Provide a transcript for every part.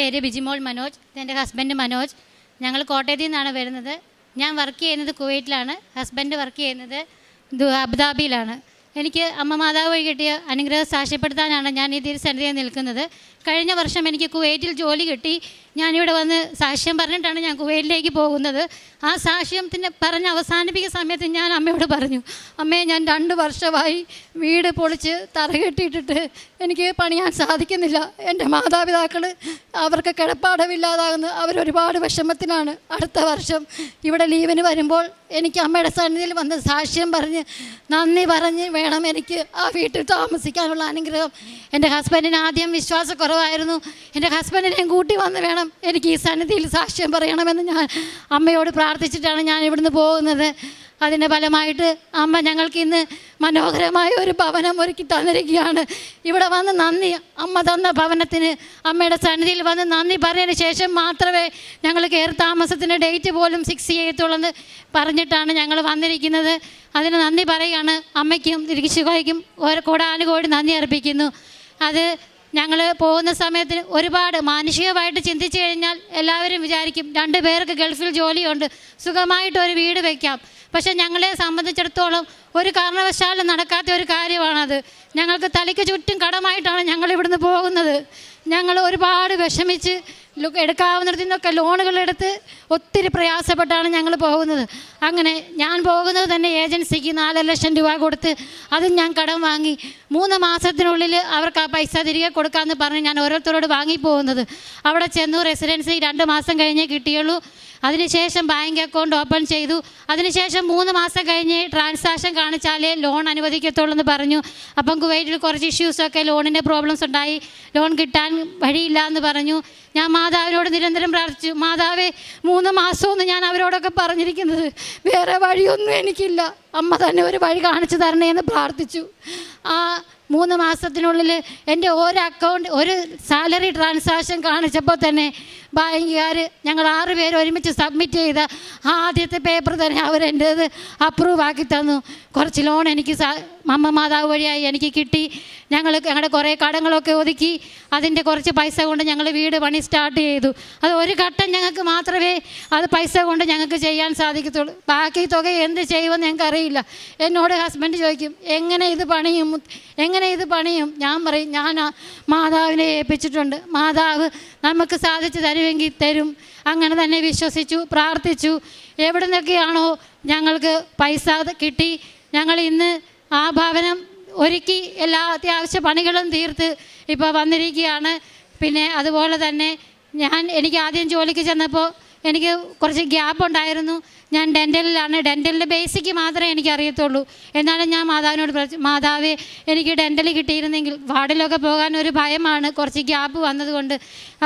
പേര് ബിജിമോൾ മനോജ് എന്റെ ഹസ്ബൻഡ് മനോജ്. ഞങ്ങൾ കോട്ടയത്തിൽ നിന്നാണ് വരുന്നത്. ഞാൻ വർക്ക് ചെയ്യുന്നത് കുവൈറ്റിലാണ്. ഹസ്ബൻഡ് വർക്ക് ചെയ്യുന്നത് അബുദാബിയിലാണ്. എനിക്ക് അമ്മ മാതാവ് വഴി കിട്ടിയ അനുഗ്രഹം സാക്ഷ്യപ്പെടുത്താനാണ് ഞാൻ ഈ തിരുസന്നിധിയിൽ നിൽക്കുന്നത്. കഴിഞ്ഞ വർഷം എനിക്ക് കുവൈറ്റിൽ ജോലി കിട്ടി. ഞാനിവിടെ വന്ന് സാക്ഷ്യം പറഞ്ഞിട്ടാണ് ഞാൻ കുവൈറ്റിലേക്ക് പോകുന്നത്. ആ സാക്ഷ്യത്തിന് പറഞ്ഞ് അവസാനിപ്പിക്കുന്ന സമയത്ത് ഞാൻ അമ്മയോട് പറഞ്ഞു അമ്മേ ഞാൻ രണ്ട് വർഷമായി വീട് പൊളിച്ച് തറകെട്ടിയിട്ടിട്ട് എനിക്ക് പണിയാൻ സാധിക്കുന്നില്ല. എന്റെ മാതാപിതാക്കൾ അവർക്ക് കിടപ്പാടമില്ലാതാകുന്നു. അവരൊരുപാട് വിഷമത്തിലാണ് അടുത്ത വർഷം. ഇവിടെ ലീവിന് വരുമ്പോൾ എനിക്ക് അമ്മയുടെ സന്നിധിയിൽ വന്ന് സാക്ഷ്യം പറഞ്ഞ് നന്ദി പറഞ്ഞ് വേണം എനിക്ക് ആ വീട്ടിൽ താമസിക്കാനുള്ള അനുഗ്രഹം. എന്റെ ഹസ്ബൻഡിന് ആദ്യം വിശ്വാസക്കുറവായിരുന്നു. എന്റെ ഹസ്ബൻഡിനെയും കൂട്ടി വന്ന് വേണം എനിക്ക് ഈ സന്നിധിയിൽ സാക്ഷ്യം പറയണമെന്ന് ഞാൻ അമ്മയോട് പ്രാർത്ഥിച്ചിട്ടാണ് ഞാൻ ഇവിടുന്ന് പോകുന്നത്. അതിന്റെ ഫലമായിട്ട് അമ്മ ഞങ്ങൾക്ക് ഇന്ന് മനോഹരമായ ഒരു ഭവനം ഒരുക്കി തന്നിരിക്കുകയാണ്. ഇവിടെ വന്ന് നന്ദി അമ്മ തന്ന ഭവനത്തിന് അമ്മയുടെ സന്നിധിയിൽ വന്ന് നന്ദി പറഞ്ഞതിന് ശേഷം മാത്രമേ ഞങ്ങൾ കയറി താമസത്തിന്റെ ഡേറ്റ് പോലും ഫിക്സ് ചെയ്യത്തുള്ളൂ എന്ന് പറഞ്ഞിട്ടാണ് ഞങ്ങൾ വന്നിരിക്കുന്നത്. അതിന് നന്ദി പറയുകയാണ് അമ്മയ്ക്കും തിരിച്ചുകോയ്ക്കും ഓരോ കോടാനുകോടി നന്ദി അർപ്പിക്കുന്നു. അത് ഞങ്ങൾ പോകുന്ന സമയത്തിന് ഒരുപാട് മാനുഷികമായിട്ട് ചിന്തിച്ചു കഴിഞ്ഞാൽ എല്ലാവരും വിചാരിക്കും രണ്ട് പേർക്ക് ഗൾഫിൽ ജോലിയുണ്ട് സുഖമായിട്ട് ഒരു വീട് വയ്ക്കാം പക്ഷേ ഞങ്ങളെ സംബന്ധിച്ചിടത്തോളം ഒരു കാരണവശാലും നടക്കാത്ത ഒരു കാര്യമാണത്. ഞങ്ങൾക്ക് തലയ്ക്ക് ചുറ്റും കടമായിട്ടാണ് ഞങ്ങൾ ഇവിടുന്ന് പോകുന്നത്. ഞങ്ങൾ ഒരുപാട് വിഷമിച്ച് എടുക്കാവുന്നിടത്തു നിന്നൊക്കെ ലോണുകൾ എടുത്ത് ഒത്തിരി പ്രയാസപ്പെട്ടാണ് ഞങ്ങൾ പോകുന്നത്. അങ്ങനെ ഞാൻ പോകുന്നത് തന്നെ ഏജൻസിക്ക് നാല് ലക്ഷം രൂപ കൊടുത്ത് അതും ഞാൻ കടം വാങ്ങി. മൂന്ന് മാസത്തിനുള്ളിൽ അവർക്ക് ആ പൈസ തിരികെ കൊടുക്കാമെന്ന് പറഞ്ഞ് ഞാൻ ഓരോരുത്തരോട് വാങ്ങിപ്പോകുന്നത്. അവിടെ ചെന്നു റെസിഡൻസി രണ്ട് മാസം കഴിഞ്ഞേ കിട്ടിയുള്ളൂ. അതിനുശേഷം ബാങ്ക് അക്കൗണ്ട് ഓപ്പൺ ചെയ്തു. അതിനുശേഷം മൂന്ന് മാസം കഴിഞ്ഞ് ട്രാൻസാക്ഷൻ കാണിച്ചാലേ ലോൺ അനുവദിക്കത്തുള്ളൂ എന്ന് പറഞ്ഞു. അപ്പം കുവൈറ്റിൽ കുറച്ച് ഇഷ്യൂസൊക്കെ ലോണിന്റെ പ്രോബ്ലംസ് ഉണ്ടായി. ലോൺ കിട്ടാൻ വഴിയില്ല എന്ന് പറഞ്ഞു. ഞാൻ മാതാവിനോട് നിരന്തരം പ്രാർത്ഥിച്ചു. മാതാവേ മൂന്ന് മാസമെന്ന് ഞാൻ അവരോടൊക്കെ പറഞ്ഞിരിക്കുന്നത്. വേറെ വഴിയൊന്നും എനിക്കില്ല. അമ്മ തന്നെ ഒരു വഴി കാണിച്ചു തരണേ എന്ന് പ്രാർത്ഥിച്ചു. ആ മൂന്ന് മാസത്തിനുള്ളിൽ എന്റെ ഒരു അക്കൗണ്ട് ഒരു സാലറി ട്രാൻസാക്ഷൻ കാണിച്ചപ്പോൾ തന്നെ ബാങ്കുകാർ ഞങ്ങൾ ആറ് പേര് ഒരുമിച്ച് സബ്മിറ്റ് ചെയ്ത ആദ്യത്തെ പേപ്പർ തന്നെ അവരെന്റേത് അപ്രൂവ് ആക്കി തന്നു. കുറച്ച് ലോൺ എനിക്ക് അമ്മ മാതാവ് വഴിയായി എനിക്ക് കിട്ടി. ഞങ്ങൾ ഞങ്ങളുടെ കുറേ കടങ്ങളൊക്കെ ഒതുക്കി അതിന്റെ കുറച്ച് പൈസ കൊണ്ട് ഞങ്ങൾ വീട് പണി സ്റ്റാർട്ട് ചെയ്തു. അത് ഒരു ഘട്ടം ഞങ്ങൾക്ക് മാത്രമേ അത് പൈസ കൊണ്ട് ഞങ്ങൾക്ക് ചെയ്യാൻ സാധിക്കത്തുള്ളൂ. ബാക്കി തുക എന്ത് ചെയ്യുമെന്ന് ഞങ്ങൾക്ക് അറിയില്ല എന്നോട് ഹസ്ബൻഡ് ചോദിക്കും എങ്ങനെ ഇത് പണിയും എങ്ങനെ ഇത് പണിയും? ഞാൻ പറയും ഞാൻ മാതാവിനെ ഏൽപ്പിച്ചിട്ടുണ്ട്. മാതാവ് നമുക്ക് സാധിച്ചു തരുമെങ്കിൽ തരും. അങ്ങനെ തന്നെ വിശ്വസിച്ചു പ്രാർത്ഥിച്ചു. എവിടെ നിന്നൊക്കെയാണോ ഞങ്ങൾക്ക് പൈസ കിട്ടി. ഞങ്ങൾ ഇന്ന് ആ ഭവനം ഒരുക്കി എല്ലാ അത്യാവശ്യ പണികളും തീർത്ത് ഇപ്പോൾ വന്നിരിക്കുകയാണ്. പിന്നെ അതുപോലെ തന്നെ ഞാൻ എനിക്ക് ആദ്യം ജോലിക്ക് ചെന്നപ്പോൾ എനിക്ക് കുറച്ച് ഗ്യാപ്പ് ഉണ്ടായിരുന്നു. ഞാൻ ഡെന്റലിലാണ് ഡെന്റലിന്റെ ബേസിക് മാത്രമേ എനിക്ക് അറിയത്തുള്ളൂ എന്നാലും ഞാൻ മാതാവിനോട് മാതാവേ എനിക്ക് ഡെന്റൽ കിട്ടിയിരുന്നെങ്കിൽ വാർഡിലൊക്കെ പോകാൻ ഒരു ഭയമാണ്. കുറച്ച് ഗ്യാപ്പ് വന്നതുകൊണ്ട്.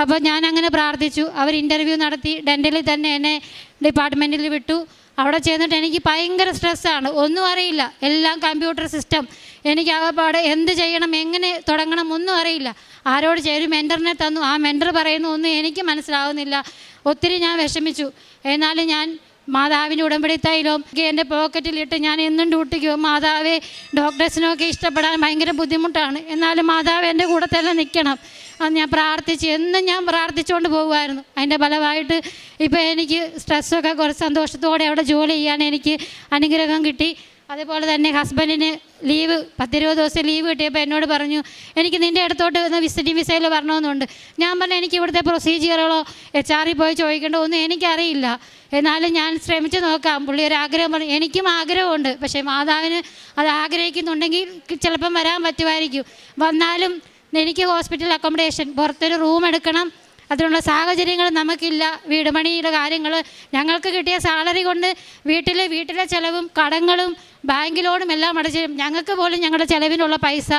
അപ്പോൾ ഞാൻ അങ്ങനെ പ്രാർത്ഥിച്ചു. അവർ ഇന്റർവ്യൂ നടത്തി. ഡെന്റലിൽ തന്നെ എന്നെ ഡിപ്പാർട്ട്മെന്റിൽ വിട്ടു. അവിടെ ചെന്നിട്ട് എനിക്ക് ഭയങ്കര സ്ട്രെസ്സാണ് ഒന്നും അറിയില്ല. എല്ലാം കമ്പ്യൂട്ടർ സിസ്റ്റം എനിക്ക് ആകപ്പാടെ എന്ത് ചെയ്യണം എങ്ങനെ തുടങ്ങണം ഒന്നും അറിയില്ല. ആരോട് ചേരും മെന്ററിനെ തന്നു. ആ മെന്റർ പറയുന്ന ഒന്നും എനിക്ക് മനസ്സിലാവുന്നില്ല. ഒത്തിരി ഞാൻ വിഷമിച്ചു. എന്നാലും ഞാൻ മാതാവിന്റെ ഉടമ്പടി തൈലവും എന്റെ പോക്കറ്റിലിട്ട് ഞാൻ എന്നും ഡ്യൂട്ടിക്ക് മാതാവെ ഡോക്ടേഴ്സിനൊക്കെ ഇഷ്ടപ്പെടാൻ ഭയങ്കര ബുദ്ധിമുട്ടാണ്. എന്നാലും മാതാവ് എന്റെ കൂടെ തന്നെ നിൽക്കണം. അത് ഞാൻ പ്രാർത്ഥിച്ച് എന്നും ഞാൻ പ്രാർത്ഥിച്ചുകൊണ്ട് പോകുമായിരുന്നു. അതിന്റെ ഫലമായിട്ട് ഇപ്പോൾ എനിക്ക് സ്ട്രെസ്സൊക്കെ കുറച്ച് സന്തോഷത്തോടെ അവിടെ ജോലി ചെയ്യാൻ എനിക്ക് അനുഗ്രഹം കിട്ടി. അതേപോലെ തന്നെ ഹസ്ബൻഡിന് ലീവ് പത്തിരുപത് ദിവസം ലീവ് കിട്ടിയപ്പോൾ എന്നോട് പറഞ്ഞു എനിക്ക് നിന്റെ അടുത്തോട്ട് വന്ന് വിസിറ്റിംഗ് വിസയിൽ വരണമെന്നുണ്ട്. ഞാൻ പറഞ്ഞു എനിക്ക് ഇവിടുത്തെ പ്രൊസീജിയറുകളോ എച്ച് ആറിൽ പോയി ചോദിക്കേണ്ടോ ഒന്നും എനിക്കറിയില്ല. എന്നാലും ഞാൻ ശ്രമിച്ചു നോക്കാം. പുള്ളി ഒരു ആഗ്രഹം പറഞ്ഞു എനിക്കും ആഗ്രഹമുണ്ട് പക്ഷേ മാതാവിന് അത് ആഗ്രഹിക്കുന്നുണ്ടെങ്കിൽ ചിലപ്പം വരാൻ പറ്റുമായിരിക്കും. വന്നാലും എനിക്ക് ഹോസ്പിറ്റൽ അക്കോമഡേഷൻ പുറത്തൊരു റൂം എടുക്കണം അതിനുള്ള സാഹചര്യങ്ങൾ നമുക്കില്ല. വീട് പണിയുടെ കാര്യങ്ങൾ ഞങ്ങൾക്ക് കിട്ടിയ സാലറി കൊണ്ട് വീട്ടിൽ വീട്ടിലെ ചിലവും കടങ്ങളും ബാങ്ക് ലോണും എല്ലാം അടച്ച് ഞങ്ങൾക്ക് പോലും ഞങ്ങളുടെ ചിലവിനുള്ള പൈസ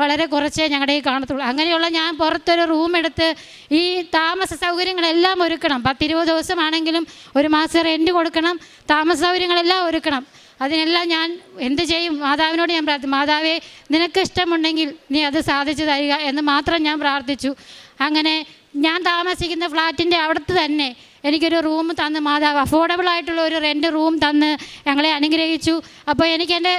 വളരെ കുറച്ചേ ഞങ്ങളുടെ ഈ കാണത്തുള്ളൂ. അങ്ങനെയുള്ള ഞാൻ പുറത്തൊരു റൂം എടുത്ത് ഈ താമസ സൗകര്യങ്ങളെല്ലാം ഒരുക്കണം. പത്തിരുപത് ദിവസമാണെങ്കിലും ഒരു മാസം റെന്റ് കൊടുക്കണം താമസ സൗകര്യങ്ങളെല്ലാം ഒരുക്കണം. അതിനെല്ലാം ഞാൻ എന്ത് ചെയ്യും? മാതാവിനോട് ഞാൻ പ്രാർത്ഥിച്ചു മാതാവേ നിനക്ക് ഇഷ്ടമുണ്ടെങ്കിൽ നീ അത് സാധിച്ചു തരിക എന്ന് മാത്രം ഞാൻ പ്രാർത്ഥിച്ചു. അങ്ങനെ ഞാൻ താമസിക്കുന്ന ഫ്ലാറ്റിന്റെ അവിടുത്തെ തന്നെ എനിക്കൊരു റൂം തന്ന് മാതാവ് അഫോർഡബിൾ ആയിട്ടുള്ള ഒരു റെന്റ് റൂം തന്ന് ഞങ്ങളെ അനുഗ്രഹിച്ചു. അപ്പോൾ എനിക്ക് എന്റെ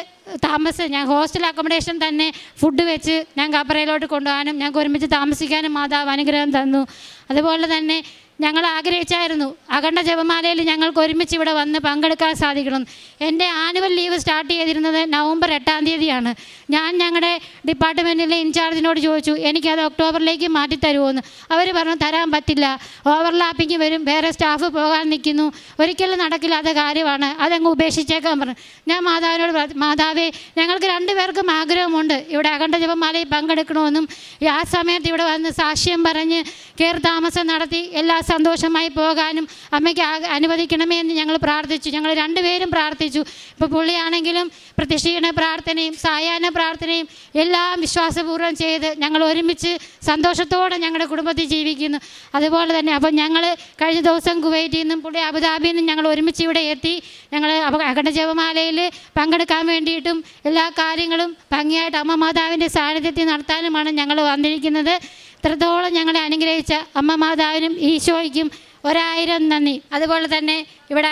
താമസം ഞാൻ ഹോസ്റ്റൽ അക്കോമഡേഷൻ തന്നെ ഫുഡ് വെച്ച് ഞാൻ കപ്പറയിലോട്ട് കൊണ്ടുപോകാനും ഞങ്ങൾക്ക് ഒരുമിച്ച് താമസിക്കാനും മാതാവ് അനുഗ്രഹം തന്നു. അതുപോലെ തന്നെ ഞങ്ങൾ ആഗ്രഹിച്ചായിരുന്നു അഖണ്ഡ ജപമാലയിൽ ഞങ്ങൾക്ക് ഒരുമിച്ച് ഇവിടെ വന്ന് പങ്കെടുക്കാൻ സാധിക്കണം. എന്റെ ആനുവൽ ലീവ് സ്റ്റാർട്ട് ചെയ്തിരുന്നത് നവംബർ എട്ടാം തീയതിയാണ്. ഞാൻ ഞങ്ങളുടെ ഡിപ്പാർട്ട്മെന്റിലെ ഇൻചാർജിനോട് ചോദിച്ചു എനിക്കത് ഒക്ടോബറിലേക്ക് മാറ്റി തരുമോയെന്ന് അവർ പറഞ്ഞു തരാൻ പറ്റില്ല. ഓവർലാപ്പിങ് വരും വേറെ സ്റ്റാഫ് പോകാൻ നിൽക്കുന്നു ഒരിക്കലും നടക്കില്ലാത്ത കാര്യമാണ്. അതങ്ങ് ഉപേക്ഷിച്ചേക്കാൻ പറഞ്ഞു. ഞാൻ മാതാവിനോട് മാതാവേ ഞങ്ങൾക്ക് രണ്ടുപേർക്കും ആഗ്രഹമുണ്ട്. ഇവിടെ അഖണ്ഡ ജപമാലയിൽ പങ്കെടുക്കണമെന്നും ആ സമയത്ത് ഇവിടെ വന്ന് സാക്ഷ്യം പറഞ്ഞ് കയറി താമസം നടത്തി എല്ലാ സന്തോഷമായി പോകാനും അമ്മയ്ക്ക് അനുവദിക്കണമേ എന്ന് ഞങ്ങൾ പ്രാർത്ഥിച്ചു. ഞങ്ങൾ രണ്ടുപേരും പ്രാർത്ഥിച്ചു. ഇപ്പോൾ പുള്ളിയാണെങ്കിലും പ്രതിഷ്ഠീകരണ പ്രാർത്ഥനയും സായാഹ്ന പ്രാർത്ഥനയും എല്ലാം വിശ്വാസപൂർവം ചെയ്ത് ഞങ്ങൾ ഒരുമിച്ച് സന്തോഷത്തോടെ ഞങ്ങളുടെ കുടുംബത്തിൽ ജീവിക്കുന്നു. അതുപോലെ തന്നെ അപ്പം ഞങ്ങൾ കഴിഞ്ഞ ദിവസം കുവൈറ്റിൽ നിന്നും പുള്ളി അബുദാബിയിൽ നിന്നും ഞങ്ങൾ ഒരുമിച്ച് ഇവിടെ എത്തി. ഞങ്ങൾ അഖണ്ഡ ജപമാലയിൽ പങ്കെടുക്കാൻ വേണ്ടിയിട്ടും എല്ലാ കാര്യങ്ങളും ഭംഗിയായിട്ട് അമ്മ മാതാവിന്റെ സാന്നിധ്യത്തിൽ നടത്താനുമാണ് ഞങ്ങൾ വന്നിരിക്കുന്നത്. ഇത്രത്തോളം ഞങ്ങളെ അനുഗ്രഹിച്ച അമ്മ മാതാവിനും ഈശോയ്ക്കും ഒരായിരം നന്ദി. അതുപോലെ തന്നെ ഇവിടെ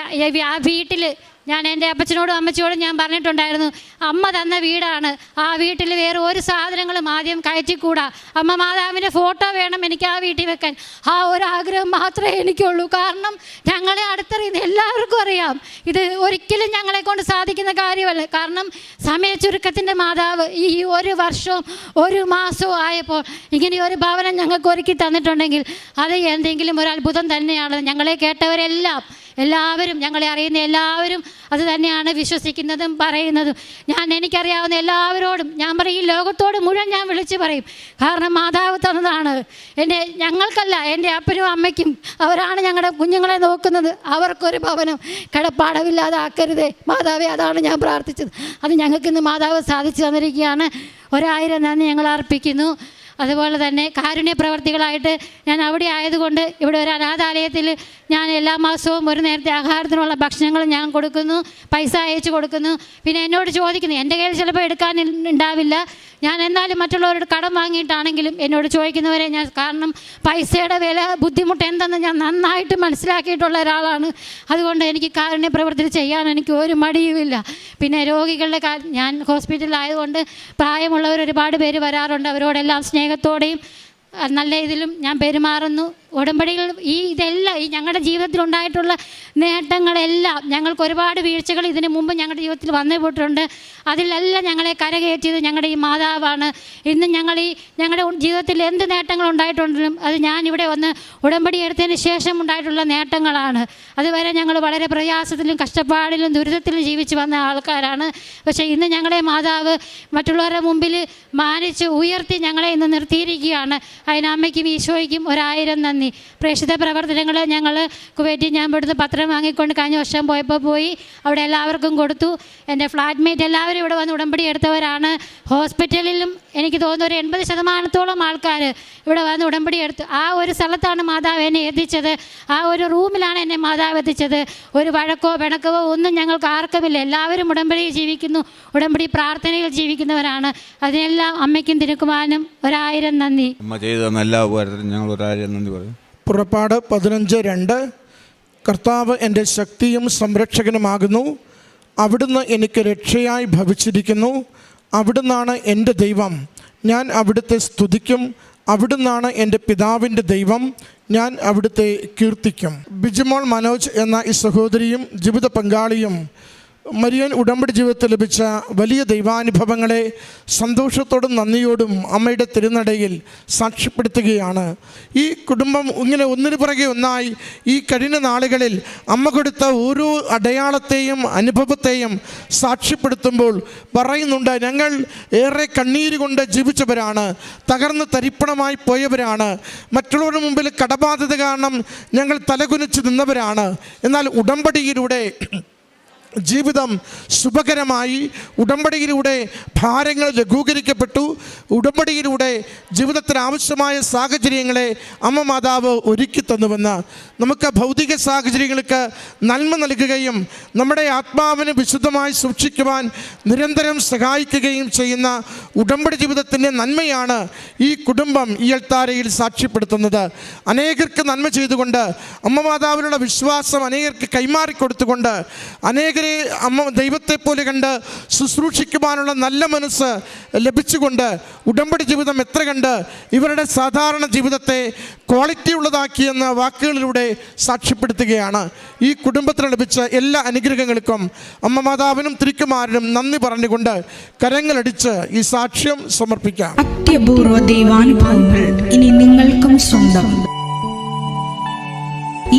ആ വീട്ടിൽ ഞാൻ എന്റെ അപ്പച്ചനോടും അമ്മച്ചിയോടും ഞാൻ പറഞ്ഞിട്ടുണ്ടായിരുന്നു അമ്മ തന്ന വീടാണ്. ആ വീട്ടിൽ വേറെ ഒരു സാധനങ്ങളും ആദ്യം കയറ്റിക്കൂടാ. അമ്മ മാതാവിന്റെ ഫോട്ടോ വേണം എനിക്ക് ആ വീട്ടിൽ വെക്കാൻ. ആ ഒരു ആഗ്രഹം മാത്രമേ എനിക്കുള്ളൂ. കാരണം ഞങ്ങളെ അടുത്തറിയുന്ന എല്ലാവർക്കും അറിയാം ഇത് ഒരിക്കലും ഞങ്ങളെ കൊണ്ട് സാധിക്കുന്ന കാര്യമല്ല. കാരണം സമയ ചുരുക്കത്തിന്റെ മാതാവ് ഈ ഒരു വർഷവും ഒരു മാസവും ആയപ്പോൾ ഇങ്ങനെ ഒരു ഭവനം ഞങ്ങൾക്ക് ഒരുക്കി തന്നിട്ടുണ്ടെങ്കിൽ അത് എന്തെങ്കിലും ഒരു അത്ഭുതം തന്നെയാണ് ഞങ്ങളെ കേട്ടവരെല്ലാം എല്ലാവരും ഞങ്ങളെ അറിയുന്ന എല്ലാവരും അത് തന്നെയാണ് വിശ്വസിക്കുന്നതും പറയുന്നതും. ഞാൻ എനിക്കറിയാവുന്ന എല്ലാവരോടും ഞാൻ പറയും ഈ ലോകത്തോട് മുഴുവൻ ഞാൻ വിളിച്ചു പറയും. കാരണം മാതാവ് തന്നതാണ്. എന്റെ ഞങ്ങൾക്കല്ല എന്റെ അപ്പനും അമ്മയ്ക്കും അവരാണ് ഞങ്ങളുടെ കുഞ്ഞുങ്ങളെ നോക്കുന്നത്. അവർക്കൊരു ഭവനം കടപ്പാടമില്ലാതെ ആക്കരുതേ മാതാവേ അതാണ് ഞാൻ പ്രാർത്ഥിച്ചത്. അത് ഞങ്ങൾക്കിന്ന് മാതാവ് സാധിച്ചു തന്നിരിക്കുകയാണ്. ഒരായിരം നന്ദി ഞങ്ങൾ അർപ്പിക്കുന്നു. അതുപോലെ തന്നെ കാരുണ്യ പ്രവർത്തികളായിട്ട് ഞാൻ അവിടെ ആയതുകൊണ്ട് ഇവിടെ ഒരു അനാഥാലയത്തിൽ ഞാൻ എല്ലാ മാസവും ഒരു നേരത്തെ ആഹാരത്തിനുള്ള ഭക്ഷണങ്ങൾ ഞാൻ കൊടുക്കുന്നു പൈസ അയച്ചു കൊടുക്കുന്നു. പിന്നെ എന്നോട് ചോദിക്കുന്നു എന്റെ കയ്യിൽ ചിലപ്പോൾ എടുക്കാൻ ഉണ്ടാവില്ല. ഞാൻ എന്നാലും മറ്റുള്ളവരോട് കടം വാങ്ങിയിട്ടാണെങ്കിലും എന്നോട് ചോദിക്കുന്നവരെ ഞാൻ കാരണം പൈസയുടെ വില ബുദ്ധിമുട്ട് എന്തെന്ന് ഞാൻ നന്നായിട്ട് മനസ്സിലാക്കിയിട്ടുള്ള ഒരാളാണ്. അതുകൊണ്ട് എനിക്ക് കാരുണ്യ പ്രവർത്തി ചെയ്യാൻ എനിക്ക് ഒരു മടിയുമില്ല പിന്നെ രോഗികളുടെ ഞാൻ ഹോസ്പിറ്റലിലായതുകൊണ്ട് പ്രായമുള്ളവർ ഒരുപാട് പേര് വരാറുണ്ട്. അവരോടെല്ലാം സ്നേഹത്തോടെയും നല്ല ഇതിലും ഞാൻ പെരുമാറുന്നു. ഉടമ്പടികൾ ഈ ഇതെല്ലാം ഈ ഞങ്ങളുടെ ജീവിതത്തിൽ ഉണ്ടായിട്ടുള്ള നേട്ടങ്ങളെല്ലാം ഞങ്ങൾക്ക് ഒരുപാട് വീഴ്ചകൾ ഇതിനു മുമ്പ് ഞങ്ങളുടെ ജീവിതത്തിൽ വന്നു പോയിട്ടുണ്ട് അതിലെല്ലാം ഞങ്ങളെ കരകയറ്റിയത് ഞങ്ങളുടെ ഈ മാതാവാണ്. ഇന്ന് ഞങ്ങൾ ഈ ഞങ്ങളുടെ ജീവിതത്തിൽ എന്ത് നേട്ടങ്ങൾ ഉണ്ടായിട്ടുണ്ടെങ്കിലും അത് ഞാനിവിടെ വന്ന് ഉടമ്പടി എടുത്തതിന് ശേഷം ഉണ്ടായിട്ടുള്ള നേട്ടങ്ങളാണ്. അതുവരെ ഞങ്ങൾ വളരെ പ്രയാസത്തിലും കഷ്ടപ്പാടിലും ദുരിതത്തിലും ജീവിച്ച് വന്ന ആൾക്കാരാണ്. പക്ഷേ ഇന്ന് ഞങ്ങളെ മാതാവ് മറ്റുള്ളവരുടെ മുമ്പിൽ മാനിച്ച് ഉയർത്തി ഞങ്ങളെ ഇന്ന് നിർത്തിയിരിക്കുകയാണ്. അതിന് അമ്മയ്ക്കും ഈശോയ്ക്കും ഒരായിരം നന്ദി. പ്രേക്ഷിത പ്രവർത്തനങ്ങൾ ഞങ്ങൾ കുവൈറ്റിൽ ഞാൻ ഇവിടുന്ന് പത്രം വാങ്ങിക്കൊണ്ട് കഴിഞ്ഞ വർഷം പോയപ്പോൾ പോയി. അവിടെ എല്ലാവർക്കും കൊടുത്തു. എന്റെ ഫ്ലാറ്റ്മേറ്റ് എല്ലാവരും ഇവിടെ വന്ന് ഉടമ്പടി എടുത്തവരാണ്. ഹോസ്പിറ്റലിലും എനിക്ക് തോന്നുന്നു ഒരു എൺപത് ശതമാനത്തോളം ആൾക്കാർ ഇവിടെ വന്ന് ഉടമ്പടി എടുത്തു ആ ഒരു സ്ഥലത്താണ് മാതാവ് എന്നെ എത്തിച്ചത്. ആ ഒരു റൂമിലാണ് എന്നെ മാതാവ് എത്തിച്ചത്. ഒരു വഴക്കോ പിണക്കവോ ഒന്നും ഞങ്ങൾക്ക് ആർക്കുമില്ല. എല്ലാവരും ഉടമ്പടി ജീവിക്കുന്നു. ഉടമ്പടി പ്രാർത്ഥനയിൽ ജീവിക്കുന്നവരാണ്. അതിനെല്ലാം അമ്മയ്ക്കും തിരുക്കുമാനും ഒരായിരം നന്ദി. അമ്മ ചെയ്ത തന്ന എല്ലാ ഉപകാരത്തിനും ഞങ്ങൾ ഒരായിരം നന്ദി പറയും. പുറപ്പാട് പതിനഞ്ച് രണ്ട്. കർത്താവ് എന്റെ ശക്തിയും സംരക്ഷകനുമാകുന്നു. അവിടുന്ന് എനിക്ക് രക്ഷയായി ഭവിച്ചിരിക്കുന്നു. അവിടുന്നാണ് എന്റെ ദൈവം. ഞാൻ അവിടുത്തെ സ്തുതിക്കും അവിടുന്നാണ് എന്റെ പിതാവിന്റെ ദൈവം ഞാൻ അവിടുത്തെ കീർത്തിക്കും. ബിജിമോൾ മനോജ് എന്ന ഈ സഹോദരിയും ജീവിത പങ്കാളിയും മരിയൻ ഉടമ്പടി ജീവിതത്തിൽ ലഭിച്ച വലിയ ദൈവാനുഭവങ്ങളെ സന്തോഷത്തോടും നന്ദിയോടും അമ്മയുടെ തിരുനടയിൽ സാക്ഷ്യപ്പെടുത്തുകയാണ്. ഈ കുടുംബം ഇങ്ങനെ ഒന്നിനു പുറകെ ഒന്നായി ഈ കഴിഞ്ഞ നാളുകളിൽ അമ്മ കൊടുത്ത ഓരോ അടയാളത്തെയും അനുഭവത്തെയും സാക്ഷ്യപ്പെടുത്തുമ്പോൾ പറയുന്നുണ്ട് ഞങ്ങൾ ഏറെ കണ്ണീര് കൊണ്ട് ജീവിച്ചവരാണ് തകർന്ന് തരിപ്പണമായി പോയവരാണ് മറ്റുള്ളവരുടെ മുമ്പിൽ കടബാധ്യത കാരണം ഞങ്ങൾ തലകുനിച്ച് നിന്നവരാണ്. എന്നാൽ ഉടമ്പടിയിലൂടെ ജീവിതം ശുഭകരമായി ഉടമ്പടിയിലൂടെ ഭാരങ്ങൾ ലഘൂകരിക്കപ്പെട്ടു. ഉടമ്പടിയിലൂടെ ജീവിതത്തിന് ആവശ്യമായ സാഹചര്യങ്ങളെ അമ്മ മാതാവ് ഒരുക്കി തന്നുവെന്ന് നമുക്ക് ഭൗതിക സാഹചര്യങ്ങൾക്ക് നന്മ നൽകുകയും നമ്മുടെ ആത്മാവിനെ വിശുദ്ധമായി സൂക്ഷിക്കുവാൻ നിരന്തരം സഹായിക്കുകയും ചെയ്യുന്ന ഉടമ്പടി ജീവിതത്തിന്റെ നന്മയാണ് ഈ കുടുംബം ഈ എൽത്താരയിൽ സാക്ഷ്യപ്പെടുത്തുന്നത്. അനേകർക്ക് നന്മ ചെയ്തുകൊണ്ട് അമ്മ മാതാവിനുള്ള വിശ്വാസം അനേകർക്ക് കൈമാറിക്കൊടുത്തുകൊണ്ട് അനേക അനേകരെ അമ്മ ദൈവത്തെ പോലെ കണ്ട് ശുശ്രൂഷിക്കുവാനുള്ള നല്ല മനസ്സ് ലഭിച്ചുകൊണ്ട് ഉടമ്പടി ജീവിതം എത്ര കണ്ട് ഇവരുടെ സാധാരണ ജീവിതത്തെ ക്വാളിറ്റി ഉള്ളതാക്കിയെന്ന വാക്കുകളിലൂടെ സാക്ഷ്യപ്പെടുത്തുകയാണ്. ഈ കുടുംബത്തിന് ലഭിച്ച എല്ലാ അനുഗ്രഹങ്ങൾക്കും അമ്മ മാതാവിനും തിരിക്കുമാരനും നന്ദി പറഞ്ഞുകൊണ്ട് കരങ്ങളടിച്ച് ഈ സാക്ഷ്യം സമർപ്പിക്കാം. അത്യപൂർവ ദൈവാനുഭവങ്ങൾ ഇനി നിങ്ങൾക്കും സ്വന്തം.